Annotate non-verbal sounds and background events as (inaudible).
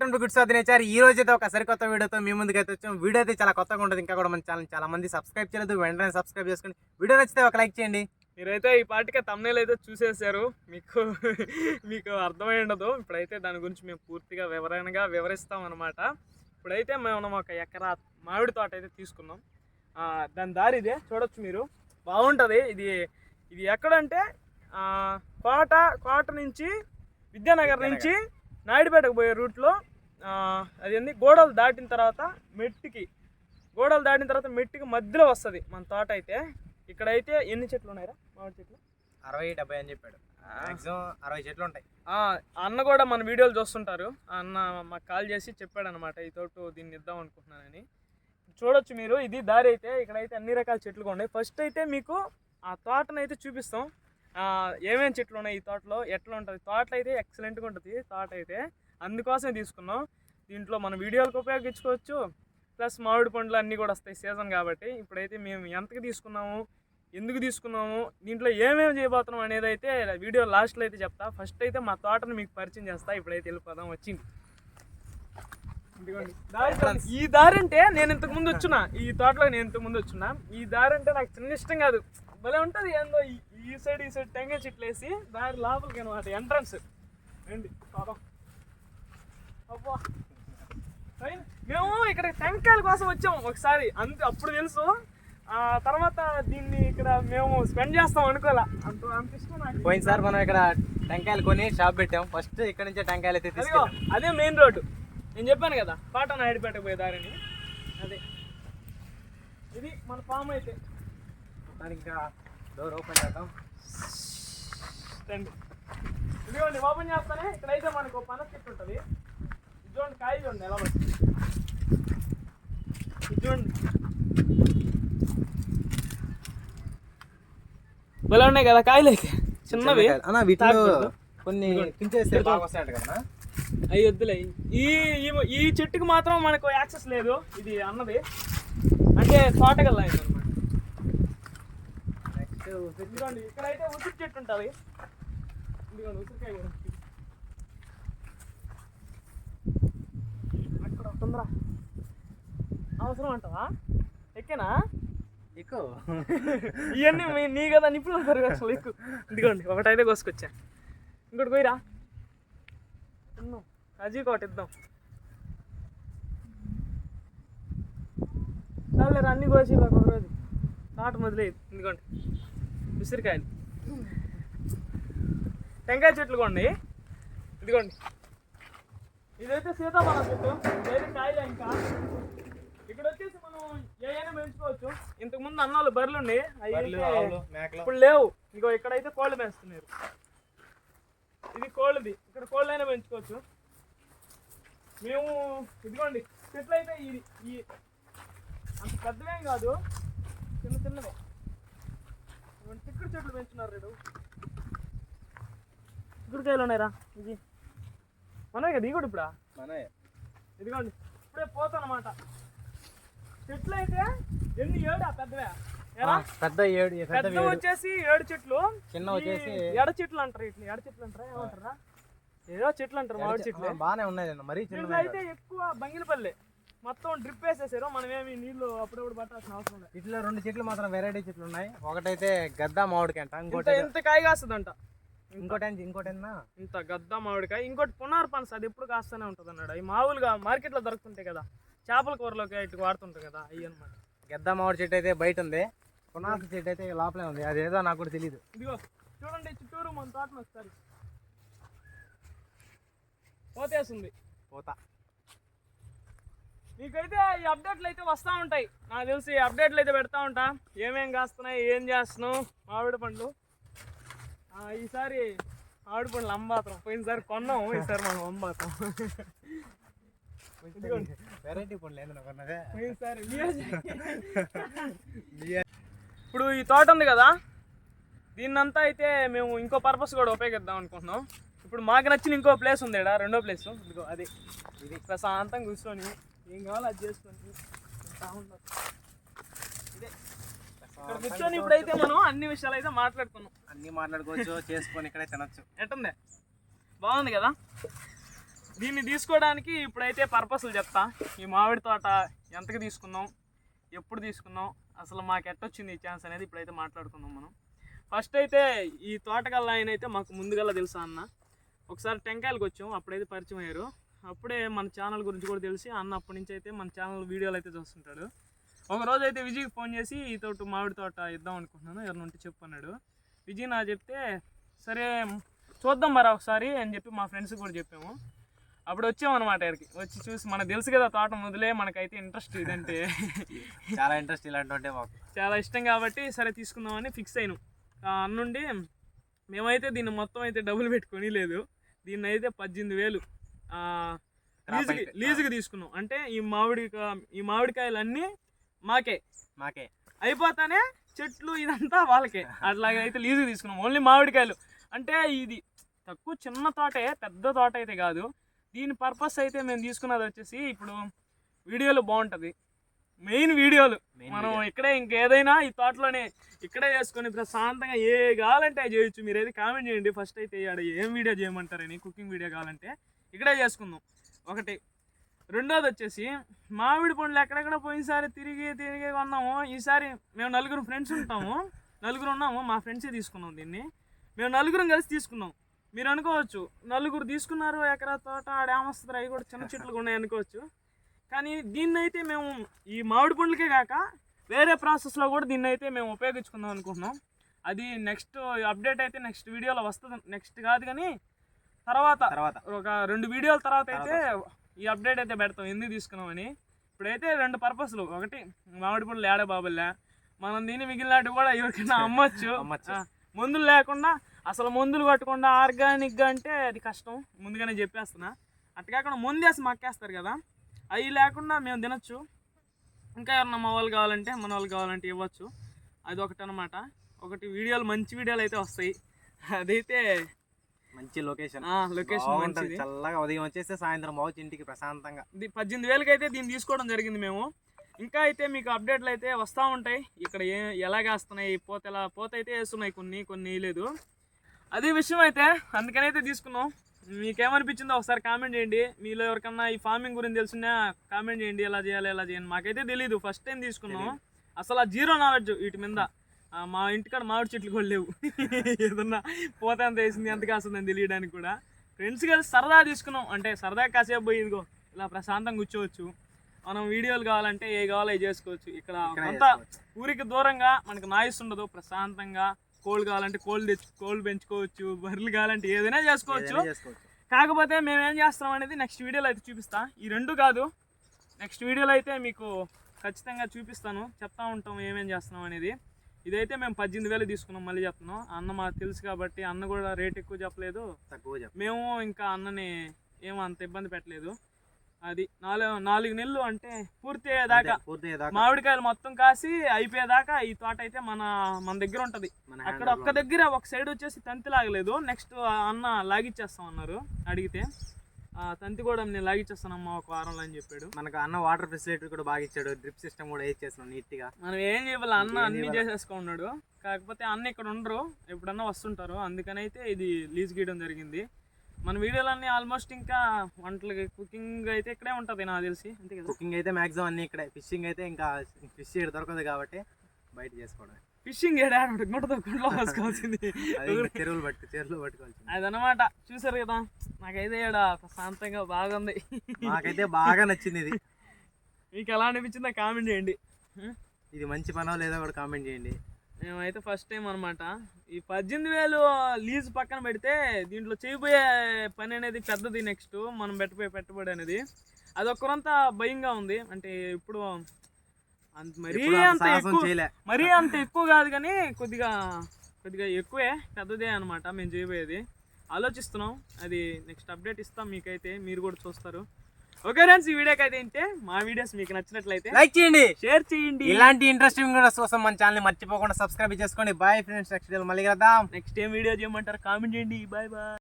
Good ఈ రోజు అయితే ఒక సరికొత్త వీడియోతో మీ ముందుకు అయితే వచ్చాం. వీడియో అయితే చాలా కొత్తగా ఉంటుంది. ఇంకా కూడా మన ఛానల్ చాలా మంది సబ్స్క్రైబ్ చేయలేదు. వెంటనే సబ్స్క్రైబ్ చేసుకోండి. వీడియో నచ్చితే ఒక లైక్ చేయండి. మీరైతే ఈ పాటికే తమ్నేల్ అయితే చూసేశారు మీకు మీకు అర్థమై ఉండదు. ఇప్పుడైతే దాని గురించి మేము పూర్తిగా వివరణగా వివరిస్తాం అనమాట ఇప్పుడైతే మనం ఒక ఎకరా మామిడి తోట అయితే తీసుకున్నాం దాని దారి ఇదే. చూడొచ్చు మీరు. బాగుంటుంది. ఇది ఇది ఎక్కడంటే కోట కోట నుంచి విద్యానగర్. నుంచి నాయుడుపేటకు పోయే రూట్లో అది ఏంది? గోడలు దాటిన తర్వాత మెట్టికి గోడలు దాటిన తర్వాత మెట్టికి మధ్యలో వస్తుంది మన తోట అయితే. ఇక్కడైతే ఎన్ని చెట్లు ఉన్నాయిరా? మామిడి చెట్లు? అరవై డెబ్బై అని చెప్పాడు. అరవై చెట్లు ఉంటాయి. ఆ, అన్న కూడా మన వీడియోలు చూస్తుంటారు. అన్న మాకు కాల్ చేసి చెప్పాడు అనమాట ఈ తోట దీన్ని ఇద్దాం అనుకుంటున్నానని. చూడొచ్చు మీరు ఇది దారి అయితే ఇక్కడైతే అన్ని రకాల చెట్లు ఉన్నాయి. ఫస్ట్ అయితే మీకు ఆ తోటను అయితే చూపిస్తాం. ఆ, ఏమేం చెట్లు ఉన్నాయి ఈ తోటలో? ఎట్లా ఉంటుంది? తోట అయితే ఎక్సలెంట్గా ఉంటుంది తోట అయితే. అందుకోసమే తీసుకున్నాం. దీంట్లో మన వీడియోలకు ఉపయోగించుకోవచ్చు. ప్లస్ మామిడి పండ్లు అన్నీ కూడా వస్తాయి సీజన్ కాబట్టి ఇప్పుడైతే మేము ఎంతకి తీసుకున్నాము ఎందుకు తీసుకున్నాము దీంట్లో ఏమేమి చేయబోతున్నాం అనేది అయితే వీడియో లాస్ట్లో అయితే చెప్తా. ఫస్ట్ అయితే మా తోటను మీకు పరిచయం చేస్తా. ఇప్పుడైతే వెళ్ళిపోదాం వచ్చింది. ఈ దారి అంటే నేను ఇంతకు ముందు వచ్చిన ఈ తోటలో నేను ఇంతకు ముందు వచ్చిన ఈ దారి అంటే నాకు చిన్న ఇష్టం కాదు. భలే ఉంటుంది ఏందో ఈ- ఈ సైడ్ ఈ సైడ్ టెంకాయ చెట్లు వేసి దారి లోపలికి అనమాట ఎంట్రన్స్ రండి ఫైన్. మేము ఇక్కడ టెంకాయల కోసం వచ్చాము ఒకసారి. అంతే అప్పుడు తెలుసు. ఆ తర్వాత దీన్ని ఇక్కడ మేము స్పెండ్ చేస్తాం అనుకోలే. అంత అంత ఇష్టం నాకు. పోయినసారి మనం ఇక్కడ టెంకాయలు కొని షాప్ పెట్టాం. ఫస్ట్ ఇక్కడ నుంచే టెంకాయలు అయితే అదిగో అదే మెయిన్ రోడ్డు నేను చెప్పాను కదా పాట నాయుడుపేట పోయే దారిని. అదే. ఇది మన ఫామ్ అయితే. దానికి ఇంకా డోర్ ఓపెన్ చేద్దాం. రండి ఇదిగోండి ఓపెన్ చేస్తానే. ఇక్కడైతే మనకు పనస చెట్టు ఉంటుంది. చూడండి కాయ చూడండి ఎలా చూడండి భలే ఉన్నాయి కదా కాయలు అయితే? చిన్నవి. అన్న వీటిలో. కొన్ని పించేస్తే బాగా వస్తాయంట కదా అవి వద్దులే. ఈ ఈ- ఈ చెట్టుకు మాత్రం మనకు యాక్సెస్ లేదు. ఇది అన్నది. అంటే తోటగల్లా ఇదిగోండి ఇక్కడైతే ఉసిరి చెట్టు ఉంటుంది. ఇదిగోండి ఉసిరికాయ కూడా. ఉందిరా అవసరం అంటావా? ఎక్కేనా? ఎక్కువ. ఇవన్నీ నీ కదా నిప్పులు ఉంటారు కదా అసలు ఎక్కువ. ఇదిగోండి ఒకటైతే కోసుకొచ్చా. ఇంకోటి పోయిరా. తిన్నాం. అజీ ఒకటి ఇద్దాం. చాలేరా అన్ని కోసి ఇవ్వకు ఒక రోజు తాట మొదలేదు ఇదిగోండి. ఉసిరికాయలు. (laughs) టెంకాయ చెట్లు కొండి ఇదిగోండి. ఇదైతే సీతాఫలం చెట్టు ఇదైతే కాయలే ఇంకా. ఇక్కడ వచ్చేసి మనం ఏమైనా పెంచుకోవచ్చు. ఇంతకు ముందు అన్నాళ్ళు బర్రెలు మేకలు. ఇప్పుడు లేవు. ఇగో ఇక్కడైతే కోళ్ళు పెంచుతున్నారు. ఇది కోళ్ళది. ఇక్కడ కోళ్ళైనా పెంచుకోవచ్చు. మేము ఇదిగోండి చెట్లు అయితే ఇది ఈ అంత పెద్దవేం కాదు. చిన్న చిన్నవే. చిక్కుడు చెట్లు పెంచున్నారు రేడు చిక్కుడుకాయలు ఉన్నాయిరా ఇది మనమే కదా ఇది కూడా ఇప్పుడా? మనమే. ఇదిగోండి ఇప్పుడే పోతానమాట. చెట్లు అయితే ఎన్ని ఏడు ఆ పెద్దవే? పెద్ద ఏడు పెద్ద వచ్చేసి ఏడు చెట్లు. చిన్న వచ్చేసి ఎడ చెట్లు అంటారు ఇట్లా ఎడ చెట్లు అంటారా? ఏమంటారా? ఏదో చెట్లు అంటారు మామిడి చెట్లు. బాగానే ఉన్నాయి మరీ చిన్న అయితే ఎక్కువ బంగినపల్లి. మొత్తం డ్రిప్ వేసేసారు మనం ఏమి నీళ్ళు అప్పుడప్పుడు పట్టాల్సిన అవసరం లేదు. వీటిలో రెండు చెట్లు మాత్రం వెరైటీ చెట్లు ఉన్నాయి. ఒకటైతే గద్ద మామిడికాయ అంట ఇంకోటి ఎంత కాయ కాస్తుందంట. ఇంకోటి ఇంకోటి ఇంత గద్ద మామిడికాయ ఇంకోటి పునార్ పనస అది ఎప్పుడు కాస్తూనే ఉంటుంది అన్నాడు అవి మామూలుగా మార్కెట్లో దొరుకుతుంటాయి కదా చేపల కూరలోకి ఇటు వాడుతుంటాయి కదా అవి అనమాట గద్ద మామిడి చెట్టు అయితే బయట ఉంది. పునాస చెట్టు అయితే లోపలే ఉంది. అదేదో నాకు కూడా తెలియదు ఇదిగో చూడండి చుట్టూరు మన తోటను వస్తారు పోతేస్తుంది పోతా. మీకైతే ఈ అప్డేట్లు అయితే వస్తూ ఉంటాయి. నాకు తెలిసి అప్డేట్లు అయితే పెడతా ఉంటా. ఏమేం కాస్తున్నాయి ఏం చేస్తున్నావు మామిడి పండ్లు. ఈసారి మామిడి పండ్లు అంబాతం పోయినసారి కొన్నాము ఈసారి మనం అంబాతం ఇదిగోండి. వెరైటీ పండ్లు ఏంది నాకు అన్నదే? పోయినసారి ఇప్పుడు ఈ తోట ఉంది కదా దీన్నంతా అయితే మేము ఇంకో పర్పస్ కూడా ఉపయోగిద్దాం అనుకుంటున్నాం. ఇప్పుడు మాకు నచ్చిన ఇంకో ప్లేస్ ఉంది ఈడ రెండో ప్లేస్ ఇదిగో అది. ఇది ప్రశాంతంగా కూర్చొని ఏం కావాలో అది చేసుకొని. ఇదే. ఇక్కడ కూర్చొని ఇప్పుడైతే మనం అన్ని విషయాలు అయితే మాట్లాడుకున్నాం. అన్ని మాట్లాడుకోవచ్చు చేసుకొని ఇక్కడే తినొచ్చు. ఎట్టుంది? బాగుంది కదా? దీన్ని తీసుకోవడానికి ఇప్పుడైతే పర్పస్లు చెప్తా. ఈ మామిడి తోట ఎంతకు తీసుకున్నాం ఎప్పుడు తీసుకున్నాం అసలు మాకు ఎట్టొచ్చింది ఈ ఛాన్స్ అనేది ఇప్పుడైతే మాట్లాడుకుందాం మనం. ఫస్ట్ అయితే ఈ తోటకల్లా ఆయన అయితే మాకు ముందుగల్లా తెలుసా అన్న? ఒకసారి టెంకాయలకు వచ్చాం అప్పుడైతే పరిచయం అయ్యారు. అప్పుడే మన ఛానల్ గురించి కూడా తెలిసి అన్న అప్పటి నుంచి అయితే మన ఛానల్ వీడియోలు అయితే చూస్తుంటాడు. ఒక రోజు అయితే విజయ్కి ఫోన్ చేసి ఈ తోట మామిడి తోట ఇద్దాం అనుకుంటున్నాను ఎవరిని ఉంటే చెప్పు అన్నాడు. విజయ్ నా చెప్తే సరే చూద్దాం మరి ఒకసారి అని చెప్పి మా ఫ్రెండ్స్కి కూడా చెప్పాము. అప్పుడు వచ్చామన్నమాట ఇక్కడికి. వచ్చి చూసి మనకు తెలుసు కదా తోట మొదలే మనకైతే ఇంట్రెస్ట్ ఇదంటే. చాలా ఇంట్రెస్ట్ ఇలాంటి మాకు. చాలా ఇష్టం కాబట్టి సరే తీసుకుందామని ఫిక్స్ అయినాం. అన్నుండి మేమైతే దీన్ని మొత్తం అయితే డబ్బులు పెట్టుకొని లేదు దీన్ని అయితే పద్దెనిమిది వేలు లీజుకి. లీజుకి తీసుకున్నాం. అంటే ఈ మామిడి ఈ మామిడికాయలు అన్నీ మాకే. మాకే. అయిపోతానే చెట్లు ఇదంతా వాళ్ళకే. అట్లాగే అయితే లీజుకి తీసుకున్నాం. ఓన్లీ మామిడికాయలు. అంటే ఇది తక్కువ చిన్న తోటే పెద్ద తోట అయితే కాదు. దీని పర్పస్ అయితే మేము తీసుకున్నది వచ్చేసి ఇప్పుడు వీడియోలు బాగుంటుంది. మెయిన్ వీడియోలు. మనం. ఇక్కడే ఇంకేదైనా ఈ తోటలోనే ఇక్కడే చేసుకొని ప్రశాంతంగా ఏ కావాలంటే అది చేయొచ్చు. మీరు ఏది కామెంట్ చేయండి. ఫస్ట్ అయితే ఆడ ఏం వీడియో చేయమంటారని కుకింగ్ వీడియో కావాలంటే ఇక్కడే చేసుకుందాం. ఒకటి రెండోది వచ్చేసి మామిడి పండ్లు ఎక్కడెక్కడ పోయినసారి తిరిగి తిరిగి కొన్నాము. ఈసారి మేము నలుగురు ఫ్రెండ్స్ ఉంటాము. నలుగురు ఉన్నాము. మా ఫ్రెండ్సే తీసుకున్నాం దీన్ని. మేము నలుగురం కలిసి తీసుకున్నాం. మీరు అనుకోవచ్చు నలుగురు తీసుకున్నారు ఎకరా తోట ఆడేమొస్తుంది అవి కూడా చిన్న చెట్లు ఉన్నాయి అనుకోవచ్చు. కానీ దీన్ని అయితే మేము ఈ మామిడి పండ్లకే కాక వేరే ప్రాసెస్లో కూడా దీన్ని అయితే మేము ఉపయోగించుకుందాం అనుకుంటున్నాం. అది నెక్స్ట్ అప్డేట్ అయితే నెక్స్ట్ వీడియోలో వస్తుంది. నెక్స్ట్ కాదు కానీ తర్వాత తర్వాత. ఒక రెండు వీడియోల తర్వాత అయితే ఈ అప్డేట్ అయితే పెడతాం. ఎందుకు తీసుకున్నామని. ఇప్పుడైతే రెండు పర్పస్లు ఒకటి మామిడి పండ్లు ఏడే బాబులే మనం దీన్ని మిగిలినట్టు కూడా ఎవరికైనా (laughs) అమ్మొచ్చు. మందులు లేకుండా అసలు మందులు కొట్టకుండా ఆర్గానిక్గా అంటే అది కష్టం. ముందుగానే చెప్పేస్తున్నా. అట్లా కాకుండా ముందేసి మక్కేస్తారు కదా. అవి లేకుండా మేము తినొచ్చు. ఇంకా ఎవరన్నా మా వాళ్ళు కావాలంటే మన వాళ్ళు కావాలంటే ఇవ్వచ్చు. అది ఒకటి అనమాట ఒకటి వీడియోలు మంచి వీడియోలు అయితే వస్తాయి. (laughs) అదైతే మంచి లొకేషన్ లొకేషన్ మంచిది. చల్లగా ఉదయం వచ్చేస్తే సాయంత్రం పోవచ్చు ఇంటికి ప్రశాంతంగా. ఇది పద్దెనిమిది వేలకి అయితే దీన్ని తీసుకోవడం జరిగింది మేము. ఇంకా అయితే మీకు అప్డేట్లు అయితే వస్తూ ఉంటాయి. ఇక్కడ ఏ ఎలాగేస్తున్నాయి పోత ఎలా పోత అయితే వేస్తున్నాయి కొన్ని కొన్ని లేదు. అదే విషయం అయితే అందుకనైతే తీసుకున్నాం. మీకేమనిపించిందో ఒకసారి కామెంట్ చేయండి. మీలో ఎవరికన్నా ఈ ఫార్మింగ్ గురించి తెలిసినా కామెంట్ చేయండి. ఎలా చేయాలి ఎలా చేయండి మాకైతే తెలియదు ఫస్ట్ టైం తీసుకున్నాం. అసలు ఆ జీరో నాలెడ్జ్ వీటి మీద. మా ఇంటికాడ మామిడి చెట్లు కూడా లేవు. ఏదన్నా పోతే ఎంత వేసింది ఎంత కాస్తుందని తెలియడానికి కూడా. ఫ్రెండ్స్ కలిసి సరదా తీసుకున్నాం. అంటే సరదా కాసేపు పోయి ఇదిగో ఇలా ప్రశాంతంగా కూర్చోవచ్చు. మనం వీడియోలు కావాలంటే ఏ కావాలో అవి చేసుకోవచ్చు. ఇక్కడ చేసుకోవచ్చు. ఊరికి దూరంగా మనకు నాయిస్ ఉండదు. ప్రశాంతంగా కోళ్ళు కావాలంటే కోళ్ళు తెచ్చు కోళ్ళు పెంచుకోవచ్చు. బర్రెలు కావాలంటే ఏదైనా చేసుకోవచ్చు. ఏదైనా చేసుకోవచ్చు. కాకపోతే మేము ఏం చేస్తాం అనేది నెక్స్ట్ వీడియోలో అయితే చూపిస్తా. ఈ రెండు కాదు. నెక్స్ట్ వీడియోలో అయితే మీకు ఖచ్చితంగా చూపిస్తాను. చెప్తా ఉంటాం ఏమేం చేస్తున్నాం అనేది. ఇదైతే మేము పద్దెనిమిది వేలు తీసుకున్నాం మళ్ళీ చెప్తున్నాం. అన్న మాకు తెలుసు కాబట్టి అన్న కూడా రేట్ ఎక్కువ చెప్పలేదు. తక్కువ మేము ఇంకా అన్నని ఏమో అంత ఇబ్బంది పెట్టలేదు. అది నాలుగు నాలుగు నెలలు అంటే పూర్తి అయ్యేదాకా. మామిడికాయలు మొత్తం కాసి అయిపోయేదాకా ఈ తోట అయితే మన మన దగ్గర ఉంటది. అక్కడ ఒక్క దగ్గర ఒక సైడ్ వచ్చేసి తంతి లాగలేదు. నెక్స్ట్ అన్న లాగిచ్చేస్తాం అన్నారు అడిగితే. తంతి కూడా నేను లాగిచ్చేస్తానమ్మా ఒక వారంలో అని చెప్పాడు. మనకు అన్న వాటర్ ఫెసిలిటీ కూడా బాగా ఇచ్చాడు. డ్రిప్ సిస్టమ్ కూడా వేసేస్తున్నాం నీట్గా మనం ఏం చేయాలి అన్న అన్ని? చేసేసుకున్నాడు. కాకపోతే అన్న ఇక్కడ ఉండరు. ఎప్పుడన్నా వస్తుంటారు. అందుకని అయితే ఇది లీజ్ గీయడం జరిగింది. మన వీడియోలన్నీ ఆల్మోస్ట్ ఇంకా వంటలకి కుకింగ్ అయితే ఇక్కడే ఉంటుంది నాకు తెలిసి. అంతే కదా? కుకింగ్ అయితే మాక్సిమం అన్ని ఇక్కడే. ఫిషింగ్ అయితే ఇంకా ఫిష్ ఇక్కడ దొరకదు కాబట్టి బయట చేసుకోవడం ఫిషింగ్ ఏడా గుంటతో గుంట్లో వేసుకోవాల్సింది చెరువులు పట్టు చెరువులు పట్టుకోవాల్సింది. అదనమాట. చూసారు కదా నాకైతే ఇక్కడ ప్రశాంతంగా బాగుంది. మాకైతే బాగా నచ్చింది ఇది. మీకు ఎలా అనిపించిందో కామెంట్ చేయండి. ఇది మంచి పనో లేదో కూడా కామెంట్ చేయండి. మేమైతే ఫస్ట్ టైం అనమాట ఈ పద్దెనిమిది వేలు లీజ్ పక్కన పెడితే దీంట్లో చేయబోయే పని అనేది పెద్దది నెక్స్ట్ మనం పెట్టబోయే పెట్టుబడి అనేది. అది ఒక్కరంతా భయంగా ఉంది. అంటే ఇప్పుడు మరీ అంత ఎక్కువ మరీ అంత ఎక్కువ కాదు కానీ కొద్దిగా కొద్దిగా ఎక్కువే పెద్దదే అనమాట మేము చేయబోయేది. ఆలోచిస్తున్నాం అది నెక్స్ట్ అప్డేట్ ఇస్తాం మీకైతే మీరు కూడా చూస్తారు. ఓకే ఫ్రెండ్స్ ఈ వీడియోకి అయితే ఇంతే. మా వీడియోస్ మీకు నచ్చినట్లయితే లైక్ చేయండి. షేర్ చేయండి. ఇలాంటి ఇంట్రెస్టింగ్ కూడా కోసం మన ఛానల్ మర్చిపోకుండా సబ్స్క్రైబ్ చేసుకోండి. బాయ్ ఫ్రెండ్స్ నెక్స్ట్ మళ్ళీ కలుద్దాం. నెక్స్ట్ ఏం వీడియో చేయమంటారు? కామెంట్ చేయండి. Bye bye